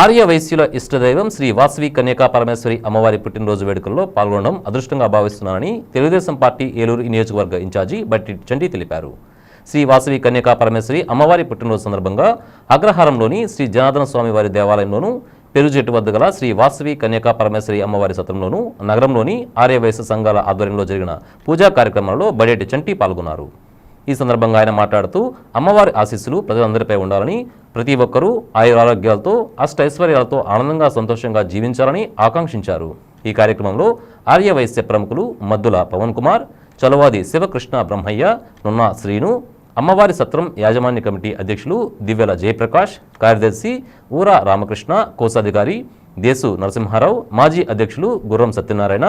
ఆర్య వైశ్యుల ఇష్టదైవం శ్రీ వాసవి కన్యకా పరమేశ్వరి అమ్మవారి పుట్టినరోజు వేడుకల్లో పాల్గొనడం అదృష్టంగా భావిస్తున్నానని తెలుగుదేశం పార్టీ ఏలూరు నియోజకవర్గ ఇన్ఛార్జి బట్టి చంటి తెలిపారు. శ్రీ వాసవి కన్యకా పరమేశ్వరి అమ్మవారి పుట్టినరోజు సందర్భంగా అగ్రహారంలోని శ్రీ జనార్దన స్వామి వారి పెరుజెట్టు వద్ద గల శ్రీ వాసవి కన్యకా పరమేశ్వరి అమ్మవారి సత్రంలోనూ నగరంలోని ఆర్యవైశ్య సంఘాల ఆధ్వర్యంలో జరిగిన పూజా కార్యక్రమంలో బడేటి చంటి పాల్గొన్నారు. ఈ సందర్భంగా ఆయన మాట్లాడుతూ అమ్మవారి ఆశీస్సులు ప్రజలందరిపై ఉండాలని ప్రతి ఒక్కరూ ఆయురారోగ్యాలతో అష్టైశ్వర్యాలతో ఆనందంగా సంతోషంగా జీవించాలని ఆకాంక్షించారు. ఈ కార్యక్రమంలో ఆర్య వైశ్య ప్రముఖులు మద్దుల పవన్ కుమార్ చలవాది శివకృష్ణ బ్రహ్మయ్య నున్నా శ్రీను అమ్మవారి సత్రం యాజమాన్య కమిటీ అధ్యక్షులు దివ్యల జయప్రకాష్ కార్యదర్శి ఊరా రామకృష్ణ కోశాధికారి దేశు నరసింహారావు మాజీ అధ్యక్షులు గుర్రం సత్యనారాయణ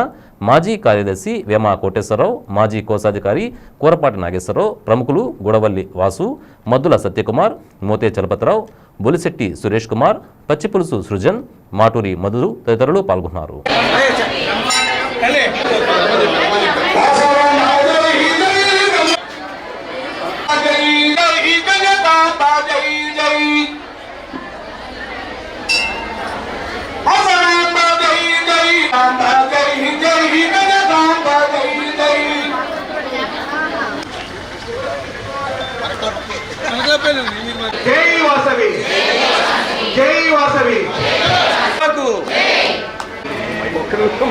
మాజీ కార్యదర్శి వేమ కోటేశ్వరరావు మాజీ కోశాధికారి కూరపాటి నాగేశ్వరరావు ప్రముఖులు గుడవల్లి వాసు మద్దుల సత్యకుమార్ మోతే చలపతిరావు బొలిశెట్టి సురేష్ కుమార్ పచ్చిపులుసు సృజన్ మాటూరి మధురు తదితరులు పాల్గొన్నారు. జై వాసవి. జై వాసవి. ఒక్క నిమిషం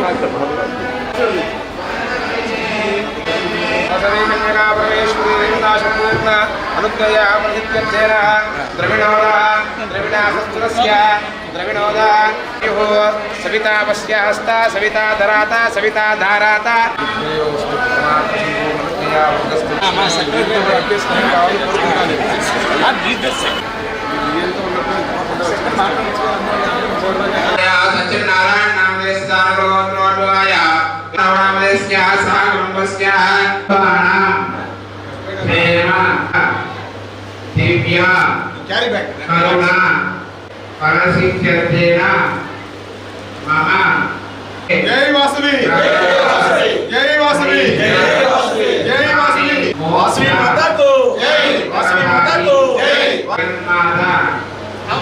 అనుగ్రహ ద్రవిణోద ద్రవిణాసస్య ద్రవిణోద సవితా సవితా ధరాత సవితా ధారాత సత్యనారాయణ నామదేశ దానగోత్రోద్వాయ నామదేశ్య సహ కుటుంబస్య ప్రేమ దివ్య కరుణ పరసిద్ధ్యర్థేన మమ. జై వాసవి జై వాసవి జై వాసవి వాసవి మాతకు జై వాసవి మాతకు జై జగన్మాత శ్రీ హరి జాగరూకాయ అర్చన క్రియాని ఆ గణపతి వేసి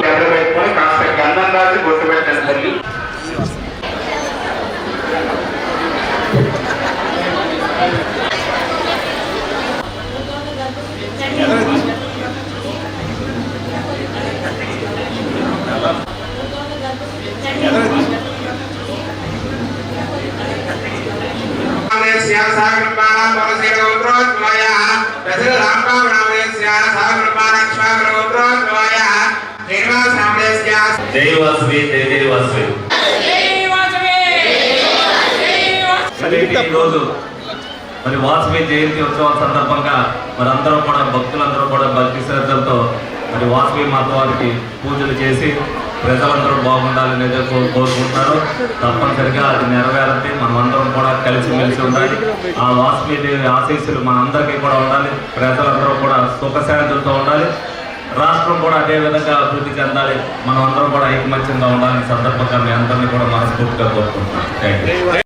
జై వాసవి జై జై వాసవి మరి ఈ రోజు మరి వాసవి జయంతి ఉత్సవం సందర్భంగా మరి అందరూ కూడా భక్తులందరూ కూడా భక్తి శ్రద్ధలతో మరి వాసవి మాత వారికి పూజలు చేసి ప్రజలందరూ బాగుండాలని ఏదో కో- కోరుకుంటున్నారు. తప్పనిసరిగా అది నెరవేరద్ది. మనమందరం కూడా కూడా కలిసిమెలిసి ఉండాలి. ఆ వాసవి ఆశీస్సులు మనందరికీ కూడా ఉండాలి. ప్రజలందరూ కూడా సుఖశాంతులతో ఉండాలి. రాష్ట్రం కూడా అదే విధంగా అభివృద్ధి చెందాలి. మనం అందరం కూడా ఐకమత్యంగా ఉండాలని సందర్భంగా మీ అందరినీ కూడా మనస్ఫూర్తిగా కోరుకుంటున్నాం థ్యాంక్ యూ